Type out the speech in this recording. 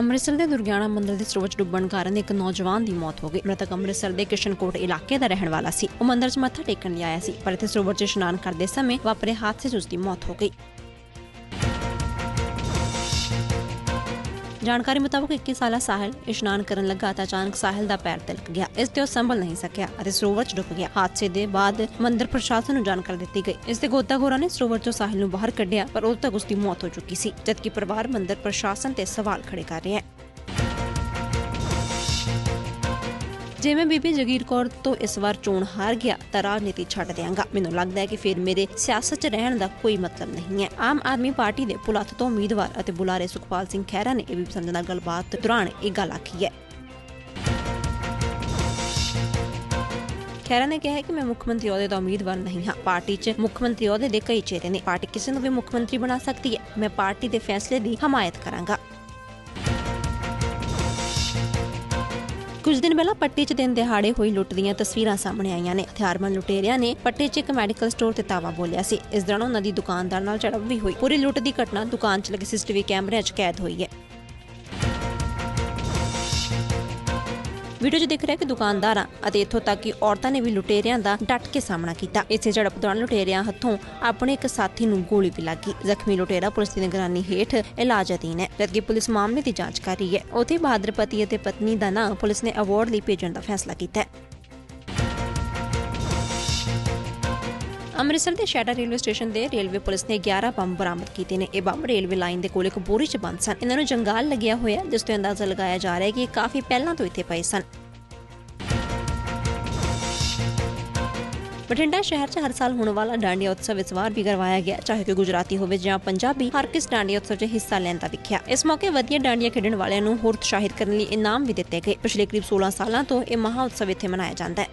ਅੰਮ੍ਰਿਤਸਰ ਦੇ ਦੁਰਗਿਆਣਾ ਮੰਦਿਰ ਦੇ ਸਰੋਵਰ ਡੁੱਬਣ ਕਾਰਨ ਇੱਕ ਨੌਜਵਾਨ ਦੀ ਮੌਤ ਹੋ ਗਈ। ਮ੍ਰਿਤਕ ਅੰਮ੍ਰਿਤਸਰ ਦੇ ਕਿਸ਼ਨਕੋਟ ਇਲਾਕੇ ਦਾ ਰਹਿਣ ਵਾਲਾ ਸੀ। ਉਹ ਮੰਦਿਰ 'ਚ ਮੱਥਾ ਟੇਕਣ ਲਈ ਆਇਆ ਸੀ, ਪਰ ਇੱਥੇ ਸਰੋਵਰ 'ਚ ਇਸ਼ਨਾਨ ਕਰਦੇ ਸਮੇਂ ਵਾਪਰੇ ਹਾਦਸੇ 'ਚ ਉਸ ਦੀ ਮੌਤ ਹੋ ਗਈ। ਜਾਣਕਾਰੀ ਮੁਤਾਬਕ 21 ਸਾਲਾ ਸਾਹਿਲ ਇਸ਼ਨਾਨ ਕਰਨ ਲੱਗਾ ਤਾਂ ਅਚਾਨਕ ਸਾਹਿਲ ਦਾ ਪੈਰ ਤਿਲਕ ਗਿਆ। ਇਸ ਤੇ ਉਹ ਸੰਭਲ ਨਹੀਂ ਸਕਿਆ ਅਤੇ ਸਰੋਵਰ 'ਚ ਡੁੱਬ ਗਿਆ। ਹਾਦਸੇ ਦੇ ਬਾਅਦ ਮੰਦਿਰ ਪ੍ਰਸ਼ਾਸਨ ਨੂੰ ਜਾਣਕਾਰੀ ਦਿੱਤੀ ਗਈ। ਇਸ ਦੇ ਗੋਤਾਖੋਰਾਂ ਨੇ ਸਰੋਵਰ 'ਚੋਂ ਸਾਹਿਲ ਨੂੰ ਬਾਹਰ ਕੱਢਿਆ, ਪਰ ਉਦੋਂ ਤੱਕ ਉਸ ਦੀ ਮੌਤ ਹੋ ਚੁੱਕੀ ਸੀ, ਜਦਕਿ ਪਰਿਵਾਰ ਮੰਦਿਰ ਪ੍ਰਸ਼ਾਸਨ ਤੇ ਸਵਾਲ ਖੜੇ ਕਰ ਰਿਹਾ ਹੈ। ਜਿਵੇਂ ਬੀਬੀ ਜਗੀਰ ਕੌਰ ਤੋਂ ਇਸ ਵਾਰ ਚੋਣ ਹਾਰ ਗਿਆ, ਤਾਂ ਰਾਜਨੀਤੀ ਛੱਡ ਦਿਆਂਗਾ। ਮੈਨੂੰ ਲੱਗਦਾ ਹੈ ਕਿ ਫਿਰ ਮੇਰੇ ਸਿਆਸਤ 'ਚ ਰਹਿਣ ਦਾ ਕੋਈ ਮਤਲਬ ਨਹੀਂ ਹੈ। ਆਮ ਆਦਮੀ ਪਾਰਟੀ ਦੇ ਪੁਲੱਥ ਤੋਂ ਉਮੀਦਵਾਰ ਅਤੇ ਬੁਲਾਰੇ ਸੁਖਪਾਲ ਸਿੰਘ ਖਹਿਰਾ ਨੇ ਇਹ ਸੰਜੇ ਨਾਲ ਗੱਲਬਾਤ ਦੌਰਾਨ ਇਹ ਗੱਲ ਆਖੀ ਹੈ। ਖਹਿਰਾ ਨੇ ਕਿਹਾ ਕਿ ਮੈਂ ਮੁੱਖ ਮੰਤਰੀ ਅਹੁਦੇ ਦਾ ਉਮੀਦਵਾਰ ਨਹੀਂ ਹਾਂ। ਪਾਰਟੀ 'ਚ ਮੁੱਖ ਮੰਤਰੀ ਅਹੁਦੇ ਦੇ ਕਈ ਚਿਹਰੇ ਨੇ। ਪਾਰਟੀ ਕਿਸੇ ਨੂੰ ਵੀ ਮੁੱਖ ਮੰਤਰੀ ਬਣਾ ਸਕਦੀ ਹੈ। ਮੈਂ ਪਾਰਟੀ ਦੇ ਫੈਸਲੇ ਦੀ ਹਮਾਇਤ ਕਰਾਂਗਾ। ਕੁਝ ਦਿਨ ਪਹਿਲਾਂ ਪੱਟੀ 'ਚ ਦਿਨ ਦਿਹਾੜੇ ਹੋਈ ਲੁੱਟ ਦੀਆਂ ਤਸਵੀਰਾਂ ਸਾਹਮਣੇ ਆਈਆਂ ਨੇ। ਹਥਿਆਰਬੰਦ ਲੁਟੇਰਿਆਂ ਨੇ ਪੱਟੀ 'ਚ ਇੱਕ ਮੈਡੀਕਲ ਸਟੋਰ ਤੇ ਤਾਵਾ ਬੋਲਿਆ ਸੀ। ਇਸ ਦੌਰਾਨ ਉਹਨਾਂ ਦੀ ਦੁਕਾਨਦਾਰ ਨਾਲ ਝੜਪ ਵੀ ਹੋਈ। ਪੂਰੀ ਲੁੱਟ ਦੀ ਘਟਨਾ ਦੁਕਾਨ 'ਚ ਲੱਗੇ ਸੀਸੀਟੀਵੀ ਕੈਮਰਿਆਂ 'ਚ ਕੈਦ ਹੋਈ ਹੈ। ਵੀਡੀਓ 'ਚ ਦੇਖ ਰਿਹਾ ਕਿ ਦੁਕਾਨਦਾਰਾਂ ਅਤੇ ਇੱਥੋਂ ਤੱਕ ਕਿ ਔਰਤਾਂ ਨੇ ਵੀ ਲੁਟੇਰਿਆਂ ਦਾ ਡਟ ਕੇ ਸਾਹਮਣਾ ਕੀਤਾ। ਇਸੇ ਝੜਪ ਦੌਰਾਨ ਲੁਟੇਰਿਆਂ ਹੱਥੋਂ ਆਪਣੇ ਇੱਕ ਸਾਥੀ ਨੂੰ ਗੋਲੀ ਵੀ ਲੱਗੀ। ਜ਼ਖਮੀ ਲੁਟੇਰਾ ਪੁਲਿਸ ਦੀ ਨਿਗਰਾਨੀ ਹੇਠ ਇਲਾਜ ਅਧੀਨ ਹੈ, ਜਦਕਿ ਪੁਲਿਸ ਮਾਮਲੇ ਦੀ ਜਾਂਚ ਕਰ ਰਹੀ ਹੈ। ਉੱਥੇ ਬਹਾਦਰ ਪਤੀ ਅਤੇ ਪਤਨੀ ਦਾ ਨਾਂ ਪੁਲਿਸ ਨੇ ਅਵਾਰਡ ਲਈ ਭੇਜਣ ਦਾ ਫੈਸਲਾ ਕੀਤਾ ਹੈ। ਅੰਮ੍ਰਿਤਸਰ ਦੇ ਸ਼ੈਟਰ ਰੇਲਵੇ ਸਟੇਸ਼ਨ ਦੇ ਰੇਲਵੇ ਪੁਲਿਸ ਨੇ 11 ਬੰਬ ਬਰਾਮਦ ਕੀਤੇ ਨੇ। ਇਹ ਬੰਬ ਰੇਲਵੇ ਲਾਈਨ ਦੇ ਕੋਲ ਇੱਕ ਬੋਰੀ 'ਚ ਬੰਦ ਸਨ। ਇਹਨਾਂ ਨੂੰ ਜੰਗਾਲ ਲੱਗਿਆ ਹੋਇਆ ਜਿਸ ਤੋਂ ਅੰਦਾਜ਼ਾ ਲਗਾਇਆ ਜਾ ਰਿਹਾ ਹੈ ਕਿ ਇਹ ਕਾਫੀ ਪਹਿਲਾਂ ਤੋਂ ਇੱਥੇ ਪਏ ਸਨ। ਬਠਿੰਡਾ ਸ਼ਹਿਰ 'ਚ ਹਰ ਸਾਲ ਹੋਣ ਵਾਲਾ ਡਾਂਡੀਆ ਉਤਸਵ ਇਸ ਵਾਰ ਵੀ ਕਰਵਾਇਆ ਗਿਆ। ਚਾਹੇ ਕੋਈ ਗੁਜਰਾਤੀ ਹੋਵੇ ਜਾਂ ਪੰਜਾਬੀ, ਹਰ ਕਿਸ ਡਾਂਡੀਆ ਉਤਸਵ 'ਚ ਹਿੱਸਾ ਲੈਂਦਾ ਵਿਖਿਆ। ਇਸ ਮੌਕੇ ਵਧੀਆ ਡਾਂਡੀਆ ਖੇਡਣ ਵਾਲਿਆਂ ਨੂੰ ਹੋਰ ਉਤਸ਼ਾਹਿਤ ਕਰਨ ਲਈ ਇਨਾਮ ਵੀ ਦਿੱਤੇ ਗਏ। ਪਿਛਲੇ ਕਰੀਬ 16 ਸਾਲਾਂ ਤੋਂ ਇਹ ਮਹਾ ਉਤਸਵ ਇੱਥੇ ਮਨਾਇਆ ਜਾਂਦਾ ਹੈ।